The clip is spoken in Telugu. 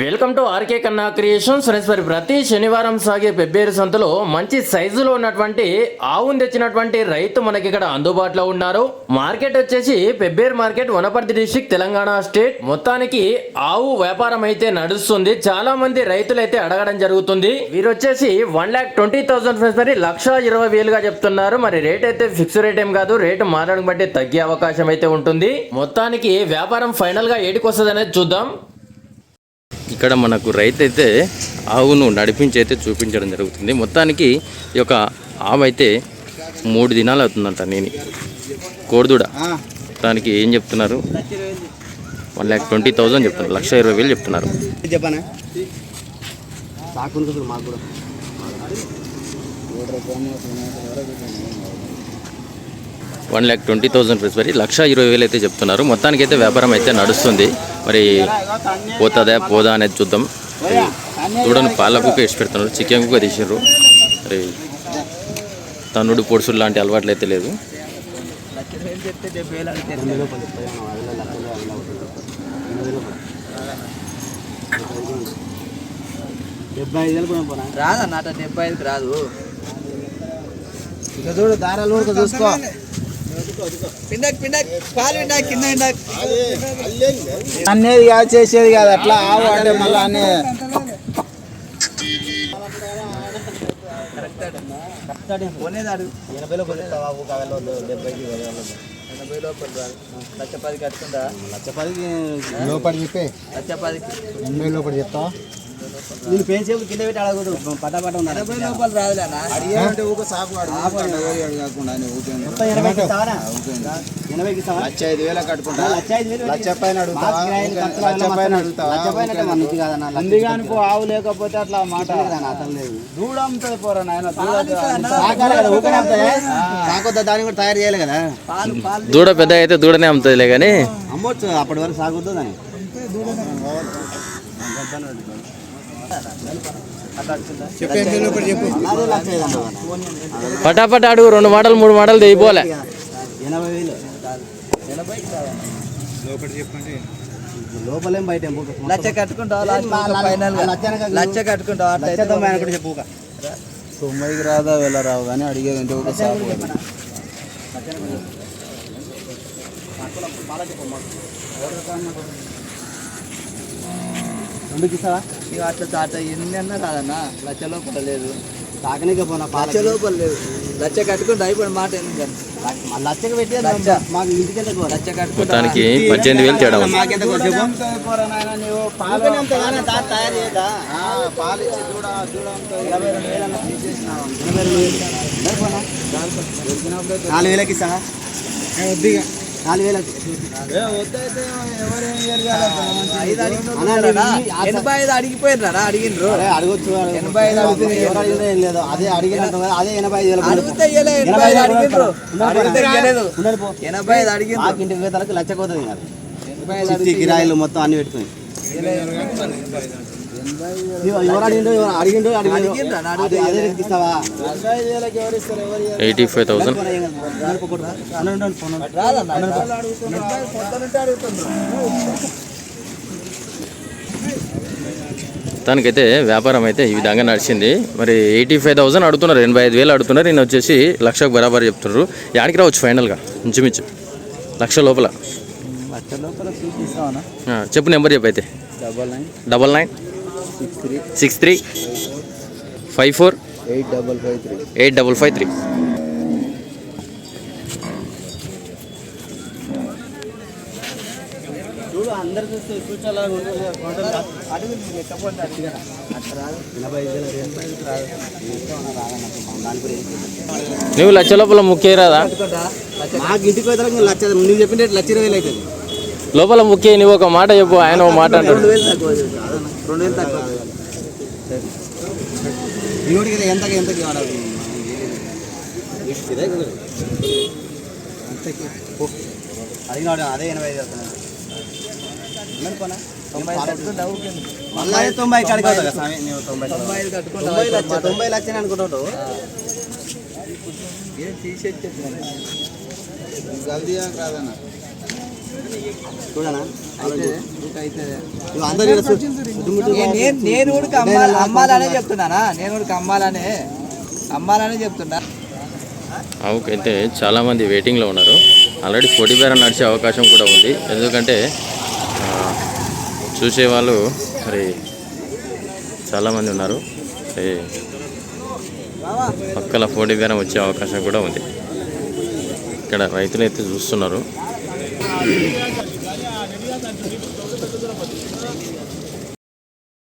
Welcome to RK Kanna creations. Friends మరి ప్రతి శనివారం సాగే పెబ్బేరు సంతలో మంచి సైజులో ఉన్నటువంటి ఆవును తెచ్చినటువంటి రైతు మనకి ఇక్కడ అందుబాటులో ఉన్నారు. మార్కెట్ వచ్చేసి Pebbair market Wanaparthy district Telangana state. మొత్తానికి ఆవు వ్యాపారం అయితే నడుస్తుంది. చాలా మంది రైతులు అయితే అడగడం జరుగుతుంది. వీరు వచ్చేసి one lakh twenty thousand friends మరి లక్ష ఇరవై వేలుగా చెప్తున్నారు. మరి రేట్ అయితే ఫిక్స్ రేట్ ఏం కాదు రేటు మారడం బట్టి తగ్గే అవకాశం అయితే ఉంటుంది. మొత్తానికి వ్యాపారం ఫైనల్గా ఏడికి వస్తుంది అనేది చూద్దాం. ఇక్కడ మనకు రైతు అయితే ఆవును నడిపించి అయితే చూపించడం జరుగుతుంది. మొత్తానికి ఈ యొక్క ఆవు అయితే మూడు దినాలు అవుతుందంట నేను. కోడిదూడ. మొత్తానికి ఏం చెప్తున్నారు? వన్ ల్యాక్ ట్వంటీ థౌజండ్ చెప్తున్నారు. లక్ష ఇరవై వేలు చెప్తున్నారు. చెప్పనా సాకుని కదా మాకు కూడా one lakh twenty thousand rupees మరి లక్ష ఇరవై వేలు అయితే చెప్తున్నారు. మొత్తానికి అయితే వ్యాపారం అయితే నడుస్తుంది. మరి పోతుందా పోదా అనేది చూద్దాం. చూడండి పాలకు వేసి పెడుతున్నారు. చికెన్ కుక్క తీసారు మరి తన్నుడు పొడుసులు లాంటి అలవాట్లు అయితే లేదు డెబ్బై ఐదు వేలు కూడా డెబ్బై ఐదుకి రాదు. ఇక చూడు దారాలు కూడా చూసుకో. పిండక్ పిండక్ పాలు పిండక్ కింద పిండక్. అనేది కాదు చేసేది కాదు. అట్లా ఆవు అంటే మళ్ళీ రాదు లక్ష పది కట్టుకుంటా. లక్ష పదికి లోపల చెప్పే. లక్ష పదికి ఎనభై లోపల చెప్తావా? నేను పెంచేపు కింద పెట్టి అడగదు పటా పట ఉండాలి. ఎనభై లోపల రాదులే అన్న అడిగానంటే ఊక సాగు కాకుండా మొత్తం ఎనభైకి ఇస్తావా ఎనభైకి ఇస్తావా లక్ష ఐదు వేల కట్టుకుంటా. లక్ష ఐదు వేలు లక్ష పైన అడుగుతావా? లక్ష పైన అడుగుతావా? లక్ష పైన అంటే మన నుంచి కాదన్న అందుకని పో ఆవు లేకపోతే అట్లా మాట అతను లేదు. దూడ అమ్ముతుంది పోరా నాయన దాన్ని కూడా తయారు చేయాలి కదా. పాలు పాలు దూడ పెద్ద అయితే దూడనే అమ్ముతుందిలే కానీ. అమ్మొచ్చు అప్పటి వరకు సాగుద్దా దాన్ని? పటాపట అడుగు రెండు మాటలు మూడు మాటలు తెగిపోలే ఎనభై వేలు లోపలేం బయట కట్టుకుంటావా? కట్టుకుంటావా చెప్పు. తొంభైకి రాదా వెళ్ళరావు కానీ అడిగేది అంటే ఒక. రెండుకి ఇస్తావా ఇక అట్లా చాట ఎన్ని అన్నా రాదన్న లక్ష లోపల లేదు. తాకనికే పోనా లక్ష లోపల లేదు. లక్ష కట్టుకుంటా అయిపోయిన మాట ఎందుకు లచ్చకి పెట్టి లచ్చ. మాకు ఇంటికి ఎంత కోరా లక్ష కట్టుకుంటా మొత్తానికి పద్దెనిమిది వేలు తేడా ఉంది. మాకెంత తయారు చేయదా? పాలు ఇచ్చి దూడ దూడ ఇరవై రెండు వేలు అన్న తీసేసినావు ఇరవై రెండు వేలు? నాలుగు వేలకి ఇస్తావా? నాలుగు అడిగిన ఎనభై ఐదు అడిగిపోయినారా? అడిగినరు. అరే అడగొచ్చు అడగొచ్చు. ఎనభై ఐదు అడిగినా ఏం లేదు. అదే అడిగినట్టు అదే ఎనభై ఐదు అడిగితే ఎనభై ఐదు అడిగినరు. ఎనభై ఐదు అడిగిండ్రు మాకు ఇంటికి వేతలకు లచ్చ పోతుంది కదా ఎనభై ఐదు చిట్టి కిరాయిలు మొత్తం అన్ని పెట్టుకుని. ఎయిటీ ఫైవ్ అడుగుతుండ్రు మొత్తానికైతే వ్యాపారం అయితే ఈ విధంగా నడిచింది. మరి ఎయిటీ ఫైవ్ థౌసండ్ అడుగుతున్నారు ఎనభై ఐదు వేలు అడుగుతున్నారు. నేను వచ్చేసి లక్షకు బరాబర్ చెప్తున్నారు. యాడికి రావచ్చు ఫైనల్గా ఇంచుమించు. లక్ష లోపల. చెప్పు నెంబర్ చెప్పు అయితే. Double nine. Double nine. Six three five four eight double five three eight double five three. నువ్వు లక్ష లోపల ముఖ్య రాదా? మాకు ఇంటికి లక్ష నువ్వు చెప్పినట్టు లక్ష ఇరవై అవుతుంది. లోపల ముఖ్య నువ్వు ఒక మాట చెప్పు ఆయన ఒక మాట అంటాడు. అదే ఎనభై ఐదు. మళ్ళీ తొంభై తొంభై లక్షలు తీసేది గల్దీ కాదన్న? చూడనా? నేను కూడా అమ్మాలి అమ్మాలనే చెప్తున్నానా? నేను అమ్మాలనే అమ్మాలనే చెప్తున్నా. ఆవుకైతే చాలామంది వెయిటింగ్లో ఉన్నారు. ఆల్రెడీ పొడి బేరం నడిచే అవకాశం కూడా ఉంది. ఎందుకంటే చూసేవాళ్ళు మరి చాలామంది ఉన్నారు. పక్కల పోటీ బేరం వచ్చే అవకాశం కూడా ఉంది. ఇక్కడ రైతులు అయితే చూస్తున్నారు. Thank you.